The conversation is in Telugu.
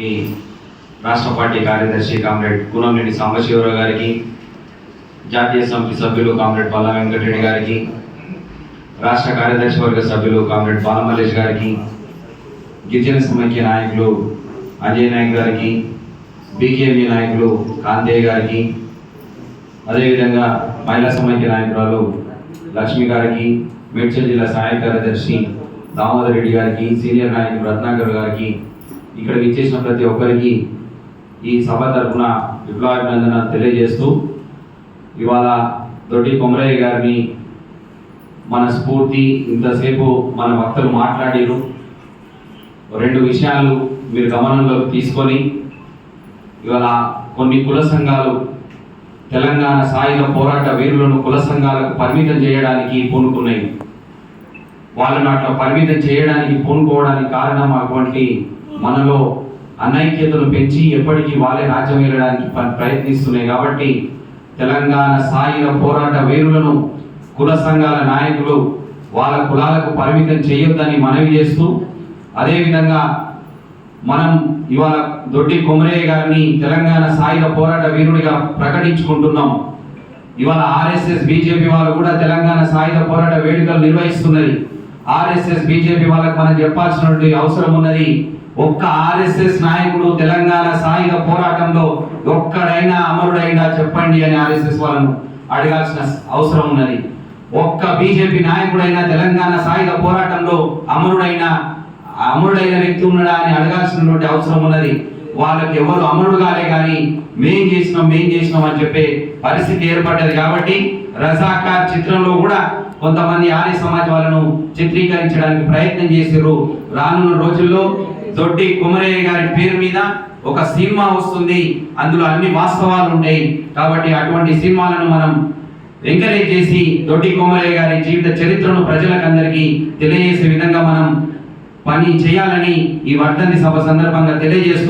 మీ రాష్ట్ర పార్టీ కార్యదర్శి కామ్రేడ్ కూనంరెడ్డి సాంబశివరావు గారికి జాతీయ సమితి సభ్యులు కామ్రేడ్ పల్లా వెంకటరెడ్డి గారికి రాష్ట్ర కార్యదర్శి వర్గ సభ్యులు కామ్రేడ్ బాలమల్లేష్ గారికి గిరిజన సమైక్య నాయకులు అజయ్ నాయక్ గారికి బీకేఎంఈ నాయకులు కాంతయ్య గారికి అదేవిధంగా మహిళా సమైక్య నాయకురాలు లక్ష్మి గారికి మేడ్చల్ జిల్లా సహాయ కార్యదర్శి దామోదర్ రెడ్డి గారికి సీనియర్ నాయకులు రత్నాకర్ గారికి ఇక్కడ విచ్చేసిన ప్రతి ఒక్కరికి ఈ సభ తరఫున విప్లవాభినందన తెలియజేస్తూ ఇవాళ దొడ్డి కొమరయ్య గారిని మన స్ఫూర్తి ఇంతసేపు మన భక్తులు మాట్లాడిరు రెండు విషయాలు మీరు గమనంలోకి తీసుకొని ఇవాళ కొన్ని కుల సంఘాలు తెలంగాణ సాయుధ పోరాట వీరులను కుల సంఘాలకు పరిమితం చేయడానికి పూనుకున్నాయి. వాళ్ళను అట్లా పరిమితం చేయడానికి పూనుకోవడానికి కారణం అటువంటి మనలో అనైక్యతను పెంచి ఎప్పటికీ వాళ్ళే రాజ్యం వెళ్ళడానికి ప- ప్రయత్నిస్తున్నాయి కాబట్టి తెలంగాణ సాయుధ పోరాట వీరులను కుల సంఘాల నాయకులు వాళ్ళ కులాలకు పరిమితం చేయొద్దని మనవి చేస్తూ అదేవిధంగా మనం ఇవాళ దొడ్డి కొమరయ్య గారిని తెలంగాణ సాయుధ పోరాట వీరుడిగా ప్రకటించుకుంటున్నాం. ఇవాళ ఆర్ఎస్ఎస్ బీజేపీ వాళ్ళు కూడా తెలంగాణ సాయుధ పోరాట వేడుకలు నిర్వహిస్తున్నది. ఆర్ఎస్ఎస్ బీజేపీ వాళ్ళకి మనం చెప్పాల్సినటువంటి అవసరం ఉన్నది ఒక్క ఆర్ఎస్ఎస్ నాయకుడు తెలంగాణ సాయుధ పోరాటంలో ఒక్కడైనా అమరుడైనా చెప్పండి అని ఆర్ఎస్ఎస్ వాళ్ళను అడగాల్సిన అవసరం ఉన్నది. ఒక్క బీజేపీ నాయకుడైనా తెలంగాణ సాయుధ పోరాటంలో అమరుడైన అమరుడైన వ్యక్తి ఉన్నాడా అని అడగాల్సినటువంటి అవసరం ఉన్నది. వాళ్ళకి ఎవరు అమరుడు కాలే కానీ మేం చేసినాం మేం చేసినాం అని చెప్పే పరిస్థితి ఏర్పడ్డది కాబట్టి రజాకార్ చిత్రంలో కూడా కొంతమంది ఆర్య సమాజాలను వాళ్ళను చిత్రీకరించడానికి ప్రయత్నం చేసారు రానున్న రోజుల్లో దొడ్డి కుమరయ్య గారి పేరు మీద ఒక సినిమా వస్తుంది. అందులో అన్ని వాస్తవాలు ఉంటాయి. కాబట్టి అటువంటి సినిమాలను మనం ఎంకరేజ్ చేసి దొడ్డి కుమరయ్య గారి జీవిత చరిత్రను ప్రజలకు అందరికీ తెలియజేసే విధంగా మనం పని చేయాలని ఈ వర్ధంతి సభ సందర్భంగా తెలియజేస్తూ